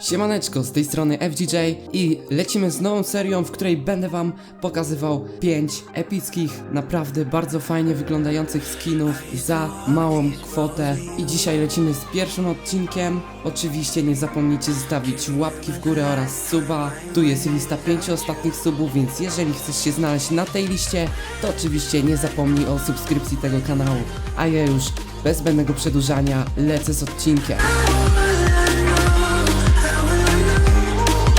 Siemaneczko, z tej strony FGJ i lecimy z nową serią, w której będę wam pokazywał 5 epickich, naprawdę bardzo fajnie wyglądających skinów za małą kwotę i dzisiaj lecimy z pierwszym odcinkiem. Oczywiście nie zapomnijcie zostawić łapki w górę oraz suba. Tu jest lista 5 ostatnich subów, więc jeżeli chcesz się znaleźć na tej liście, to oczywiście nie zapomnij o subskrypcji tego kanału. A ja już bez zbędnego przedłużania lecę z odcinkiem.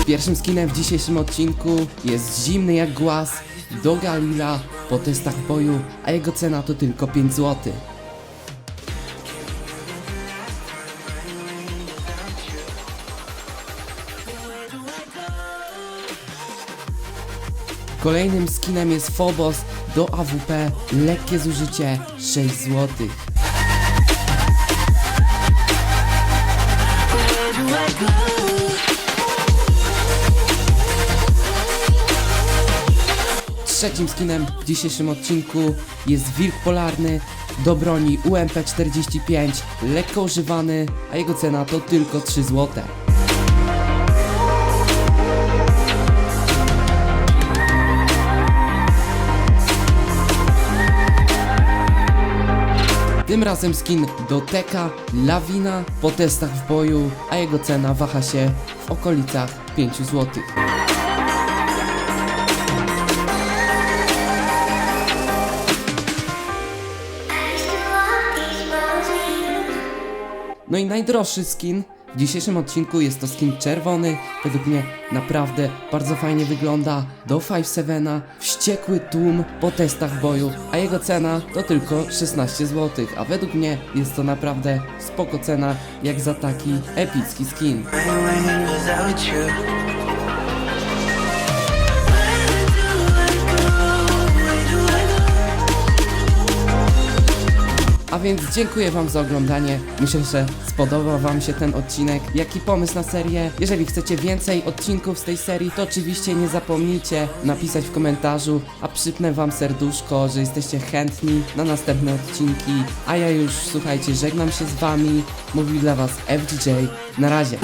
Pierwszym skinem w dzisiejszym odcinku jest zimny jak głaz do Galila po testach boju, a jego cena to tylko 5 zł. Kolejnym skinem jest Phobos do AWP, lekkie zużycie 6 zł. Trzecim skinem w dzisiejszym odcinku jest Wilk Polarny do broni UMP45, lekko używany, a jego cena to tylko 3 zł. Tym razem skin do Teka Lawina po testach w boju, a jego cena waha się w okolicach 5 zł. No i najdroższy skin w dzisiejszym odcinku jest to skin czerwony. Według mnie naprawdę bardzo fajnie wygląda. Do 5-7 wściekły tłum po testach boju, a jego cena to tylko 16 zł. A według mnie jest to naprawdę spoko cena jak za taki epicki skin. Więc dziękuję Wam za oglądanie. Myślę, że spodobał Wam się ten odcinek. Jaki pomysł na serię? Jeżeli chcecie więcej odcinków z tej serii, to oczywiście nie zapomnijcie napisać w komentarzu, a przypnę Wam serduszko, że jesteście chętni na następne odcinki. A ja już, słuchajcie, żegnam się z Wami. Mówił dla Was FDJ. Na razie.